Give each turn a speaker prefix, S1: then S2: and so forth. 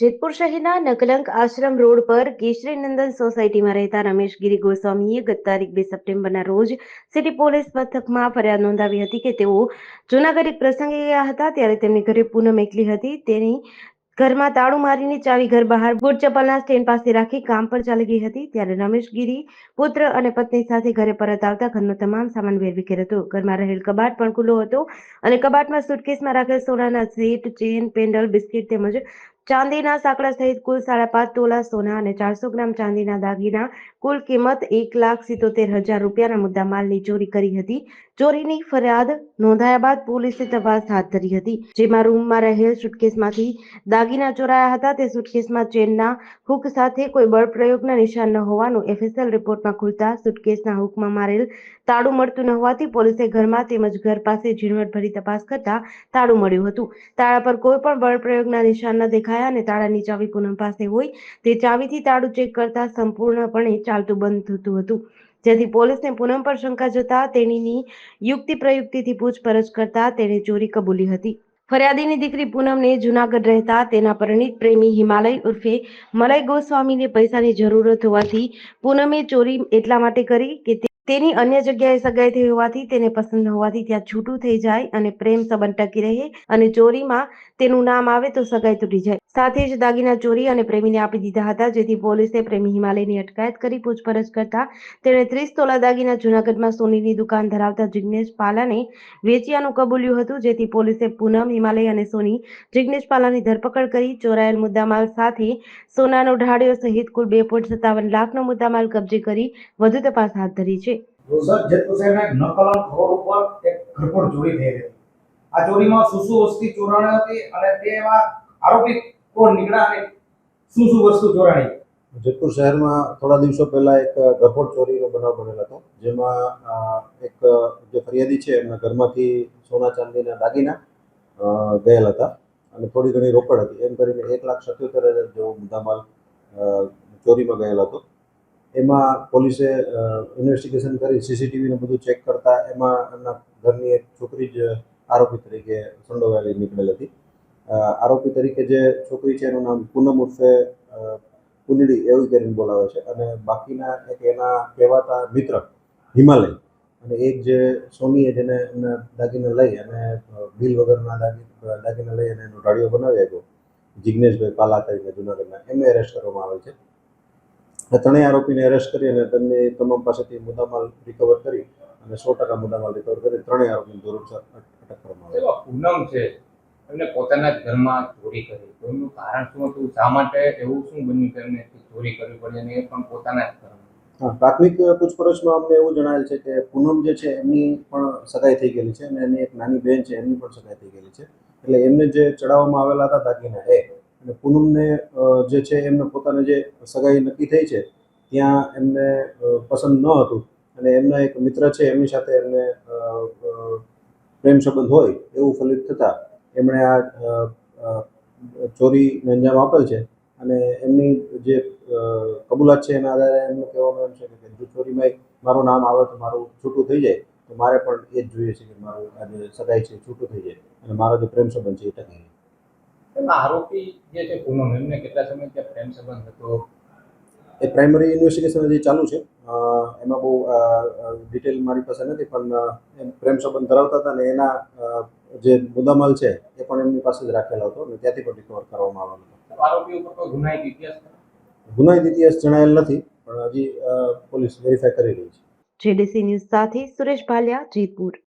S1: જેતપુર શહેરના નકલંક આશ્રમ રોડ પર કેશરી નંદન સોસાયટીમાં રહેતા રમેશ ગિરી ગોસ્વામીએ ગત તારીખ બે સપ્ટેમ્બરના રોજ સિટી પોલીસ મથકમાં ફરિયાદ નોંધાવી હતી કે તેઓ જૂનાગઢ પ્રસંગે ગયા હતા ત્યારે તેમની ઘરે પૂનમ એકલી હતી. તેની ઘરમાં તાળું મારીને ચાવી ઘર બહાર બુટ ચપ્પલના સ્ટેન્ડ પાસે રાખી કામ પર ચાલી ગઈ હતી. ત્યારે રમેશ ગિરી પુત્ર અને પત્ની સાથે ઘરે પરત આવતા ઘરનો તમામ સામાન વેરવિખેર હતો. ઘરમાં રહેલ કબાટ પણ ખુલ્લો હતો અને કબાટમાં સુટકેસમાં રાખેલ સોનાના સેટ, ચેન, પેન્ડલ, બિસ્કિટ તેમજ ચાંદીના સાંકડા સહિત કુલ સાડા પાંચ તોલા સોના અને ચારસો ગ્રામ ચાંદીના દાગીના કુલ કિંમત એક લાખ સિત્તોતેર હજાર રૂપિયાના મુદ્દા માલની ચોરી કરી હતી. ચોરીની ફરિયાદ નોંધાયા બાદ પોલીસે તપાસ હાથ ધરી હતી. જેમાં રૂમમાં રહેલ સુટકેસમાંથી દાગીના ચોરાયા હતા. તે સુટકેસમાં ચેનના હુક સાથે કોઈ બળ પ્રયોગના નિશાન ન હોવાનું એફએસએલ રિપોર્ટમાં ખુલતા સુટકેસના હુકમાં મારેલ તાળું મળતું ન હોવાથી પોલીસે ઘરમાં તેમજ ઘર પાસે ઝીણવટભરી તપાસ કરતા તાળું મળ્યું હતું. તાળા પર કોઈ પણ બળ પ્રયોગના નિશાન ન દેખાયા અને તાળાની ચાવી પૂનમ પાસે હોય તે ચાવીથી તાળું ચેક કરતા સંપૂર્ણપણે ચાલતું બંધ થતું હતું. જેથી પોલીસને પૂનમ પર શંકા જતા તેણીની યુક્તિ પ્રયુક્તિથી પૂછપરછ કરતા તેણે ચોરી કબૂલી હતી. ફરિયાદીની દીકરી પૂનમને જુનાગઢ રહેતા તેના પરિણીત પ્રેમી હિમાલય ઉર્ફે મલય ગોસ્વામીને પૈસાની જરૂરત હોવાથી પૂનમે ચોરી એટલા માટે કરી કે તેની અન્ય જગ્યાએ સગાઈ થઈ હોવાથી તેને પસંદ હોવાથી ત્યાં છૂટું થઈ જાય અને પ્રેમ સંબંધ ટકી રહે અને ચોરીમાં તેનું નામ આવે તો સગાઈ તૂટી જાય. સાથે જ દાગીના ચોરી અને પ્રેમીને આપી દીધા હતા, જેથી પોલીસે પ્રેમી હિમાલયની અટકાયત કરી પૂછપરછ કરતા તેણે ત્રીસ તોલા દાગીના જૂનાગઢમાં સોનીની દુકાન ધરાવતા જિગ્નેશ પાલાને વેચ્યાનું કબૂલ્યું હતું, જેથી પોલીસે પૂનમ હિમાલય અને સોની જિગ્નેશ પાલાની ધરપકડ કરી ચોરાયેલ મુદ્દામાલ સાથે સોનાનો ઢાળ્યો સહિત કુલ બે પોઈન્ટ સત્તાવન લાખનો મુદ્દામાલ કબજે કરી વધુ તપાસ હાથ ધરી છે.
S2: આરોપી કોણ નીકળ્યા શું શું વસ્તુ ચોરાણી?
S3: જેતપુર શહેરમાં થોડા દિવસો પહેલા એક ગરફોડ ચોરીનો બનાવ બનેલો હતો, જેમાં એક જે ફરિયાદી છે, એમના ઘરમાંથી સોના ચાંદીના દાગીના ગયેલા હતા અને થોડી ઘણી રોકડ હતી. એમ કરીને એક લાખ સત્યોતેર હજાર જેવો મુદ્દામાલ ચોરીમાં ગયેલો હતો. એમાં પોલીસે ઇન્વેસ્ટિગેશન કરી, સીસીટીવીને બધું ચેક કરતા એમાં એમના ઘરની એક છોકરી જ આરોપી તરીકે સંડોવાયેલી નીકળેલ હતી. આરોપી તરીકે જે છોકરી છે એનું નામ પૂનમ ઉર્ફે કુંડળી એવું કરીને બોલાવે છે. અને બાકીના એક એના કહેવાતા મિત્ર હિમાલય. અને એક જે સોનીએ જેને એમને દાગીને લઈ અને બિલ વગરના દાગી દાગીને લઈ અને એનો ઢાળિયો બનાવી આપ્યો. જિજ્ઞેશભાઈ પાલા કરીને જુનાગઢના. એમને એરેસ્ટ કરવામાં આવે છે. ત્રણેય આરોપીને એરેસ્ટ કરી અને તેમની તમામ પાસેથી મુદ્દામાલ રિકવર કરી અને સો ટકા મુદ્દામાલ રિકવર કરી ત્રણેય આરોપીને ધોરણસર અટક કરવામાં આવે
S4: પૂનમ છે. એમને પોતાના જ ઘરમાં ચોરી કરી. એનું કારણ શું હતું? શા માટે એવું શું બન્યું કે એમને ચોરી કરવી પડી અને એ પણ પોતાના જ ઘરમાં?
S3: પ્રાથમિક પૂછપરછમાં અમને એવું જણાવેલ છે કે પૂનમ જે છે, એમની પણ સગાઈ થઈ ગયેલી છે અને એની એક નાની બહેન છે, એમની પણ સગાઈ થઈ ગયેલી છે. એટલે એમને જે ચડાવવામાં આવેલા હતા દાગીના એ, અને પૂનમને જે છે, એમને પોતાને જે સગાઈ નક્કી થઈ છે, ત્યાં એમને પસંદ ન હતું. અને એમના એક મિત્ર છે, એમની સાથે એમને પ્રેમ સંબંધ હોય, એવું ફલિત થતાં એમણે આ ચોરી ચોરીને અંજામ આપેલ છે. અને એમની જે કબૂલાત છે એના આધારે એમનું કહેવાનું એમ છે કે જો ચોરીમાં મારું નામ આવે તો મારું છૂટું થઈ જાય તો મારે પણ એ જ જોઈએ છે કે મારું આ જે સગાઈ છે છૂટું થઈ જાય. અને મારો જે પ્રેમ સંબંધ છે એ ટકી
S4: જાય આરોપી જે છે પૂનમ એમને કેટલા સમય આ પ્રેમ સંબંધ હતો?
S3: એ પ્રાઇમરી ઇન્વેસ્ટિગેશન હજી ચાલુ છે. એમાં બહુ ડિટેલ મારી પાસે નથી પણ એમ પ્રેમ સંબંધ ધરાવતા હતા ને એના જે મુદ્દામાલ છે એ પણ એમની પાસે જ રાખેલો હતો અને ત્યાંથી પણ રિકવર કરવામાં આવેલો હતો.
S4: ગુનાઈ ગુનાહિત ઇતિહાસ
S3: જણાયેલ નથી પણ હજી પોલીસ વેરીફાઈ કરી રહી છે.
S1: જેડીસી ન્યૂઝ સાથે સુરેશ ભાલિયા જેતપુર.